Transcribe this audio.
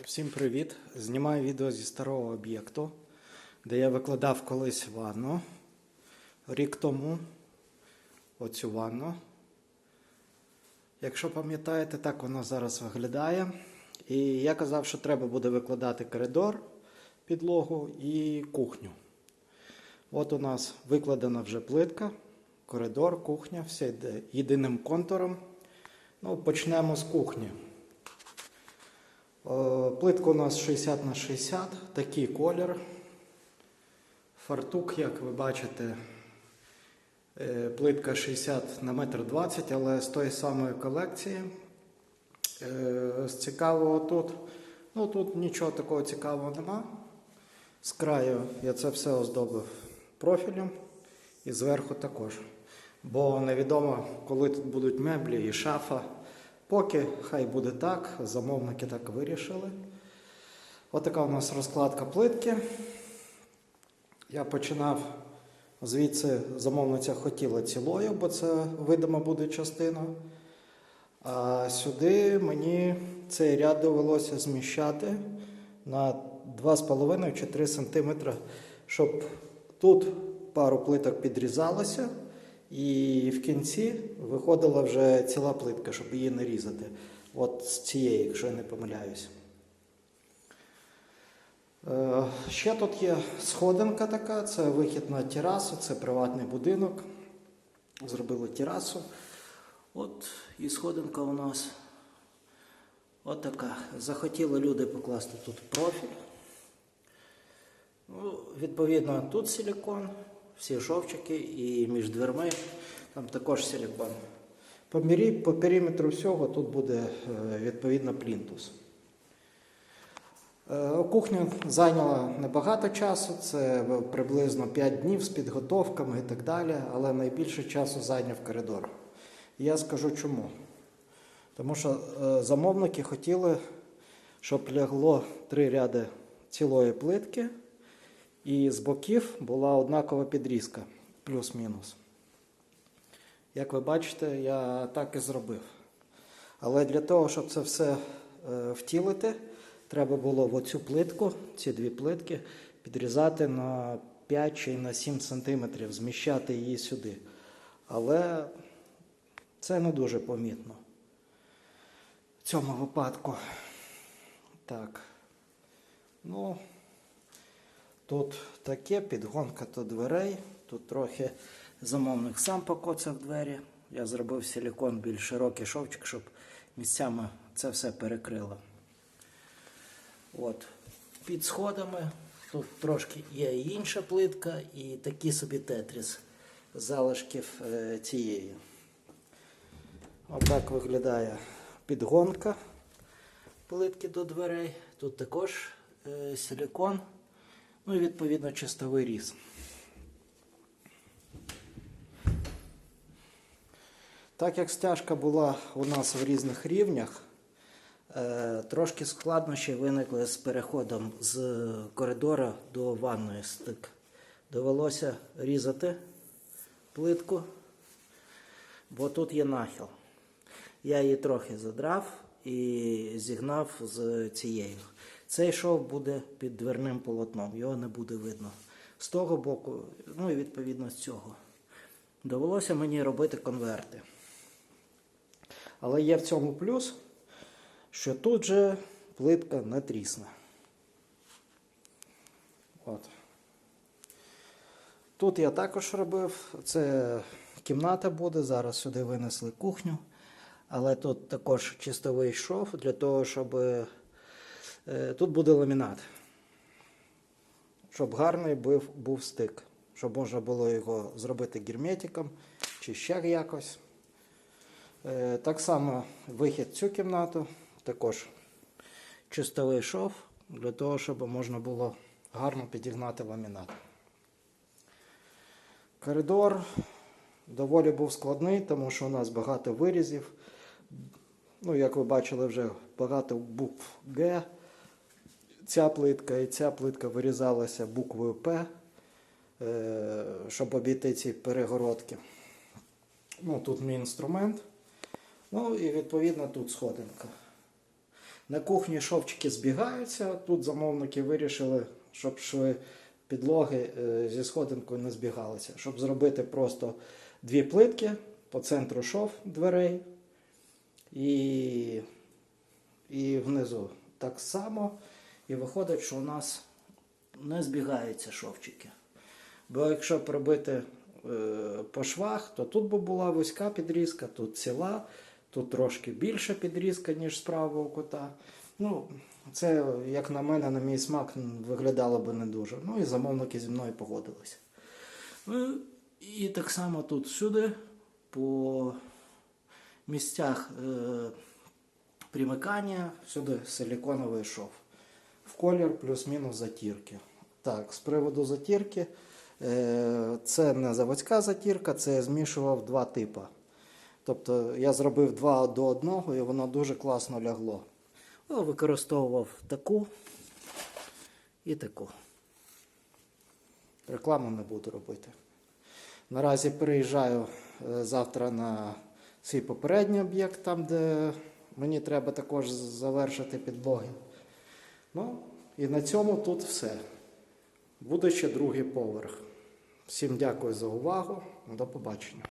Всім привіт! Знімаю відео зі старого об'єкту, де я викладав колись ванну рік тому. Оцю ванну. Якщо пам'ятаєте, так вона зараз виглядає. І я казав, що треба буде викладати коридор, підлогу і кухню. От у нас викладена вже плитка, коридор, кухня, все йде єдиним контуром. Ну, почнемо з кухні. Е, Плитка у нас 60 на 60, такий колір. Фартук, як ви бачите, е, плитка 60 на 1,20 м, але з тої самої колекції. Е, З цікавого тут, ну тут нічого такого цікавого нема. З краю я це все оздобив профілем і зверху також. Бо невідомо, коли тут будуть меблі і шафа. Поки хай буде так, замовники так вирішили. Отака у нас розкладка плитки. Я починав звідси замовниця хотіла цілою, бо це видима буде частина. А сюди мені цей ряд довелося зміщати на 2,5 чи 3 см, щоб тут пару плиток підрізалося, і в кінці виходила вже ціла плитка, щоб її не різати. От з цієї, якщо я не помиляюсь. Е, Ще тут є сходинка така, це вихід на терасу, це приватний будинок. Зробили терасу. От і сходинка у нас от така. Захотіли люди покласти тут профіль. Ну, відповідно, тут силікон, всі шовчики і між дверми там також силікон. По, мірі, по периметру всього тут буде е, відповідно плінтус. Е, Кухня зайняла небагато часу, це приблизно 5 днів з підготовками і так далі, але найбільше часу зайняв коридор. І я скажу чому. Тому що е, замовники хотіли, щоб лягло три ряди цілої плитки, і з боків була однакова підрізка, плюс-мінус. Як ви бачите, я так і зробив. Але для того, щоб це все е, втілити, треба було в оцю плитку, ці дві плитки, підрізати на 5 чи на 7 см, зміщати її сюди. Але це не дуже помітно. В цьому випадку. Так. Ну, тут таке підгонка до дверей. Тут трохи замовник сам покоцав двері. Я зробив силікон більш широкий шовчик, щоб місцями це все перекрило. От. Під сходами тут трошки є і інша плитка, і такий собі тетріс залишків е, цієї. Отак виглядає підгонка плитки до дверей. Тут також е, ну і відповідно чистовий різ. Так як стяжка була у нас в різних рівнях, е, трошки складнощі виникли з переходом з коридора до ванної стик. Довелося різати плитку, бо тут є нахил. Я її трохи задрав і зігнав з цією. Цей шов буде під дверним полотном, його не буде видно. З того боку, ну і відповідно з цього. Довелося мені робити конверти. Але є в цьому плюс, що тут же плитка не трісне. От. Тут я також робив. Це кімната буде. Зараз сюди винесли кухню. Але тут також чистовий шов для того, щоб тут буде ламінат. Щоб гарний був, був стик. Щоб можна було його зробити герметиком чи ще якось. Е, Так само вихід в цю кімнату, також чистовий шов для того, щоб можна було гарно підігнати ламінат. Коридор доволі був складний, тому що у нас багато вирізів. Ну, як ви бачили, вже багато букв Г. Ця плитка і ця плитка вирізалася буквою П, е, щоб обійти ці перегородки. Ну, тут мій інструмент. Ну і відповідно тут сходинка. На кухні шовчики збігаються. Тут замовники вирішили, щоб шви підлоги е, зі сходинкою не збігалися. Щоб зробити просто дві плитки по центру шов дверей і, і внизу так само. І виходить, що у нас не збігаються шовчики. Бо якщо пробити е, по швах, то тут би була вузька підрізка, тут ціла, тут трошки більша підрізка, ніж з правого кута. Ну, це, як на мене, на мій смак, виглядало би не дуже. Ну і замовники зі мною погодилися. Ну, і так само тут всюди, по місцях е, примикання, всюди силіконовий шов. В колір плюс-мінус затірки. Так, з приводу затірки, е, це не заводська затірка, це я змішував два типи. Тобто я зробив два до одного і воно дуже класно лягло. Ну, Використовував таку і таку. Рекламу не буду робити. Наразі переїжджаю е, завтра на свій попередній об'єкт, там, де мені треба також завершити підлоги. Ну, і на цьому тут все. Буде ще другий поверх. Всім дякую за увагу. До побачення.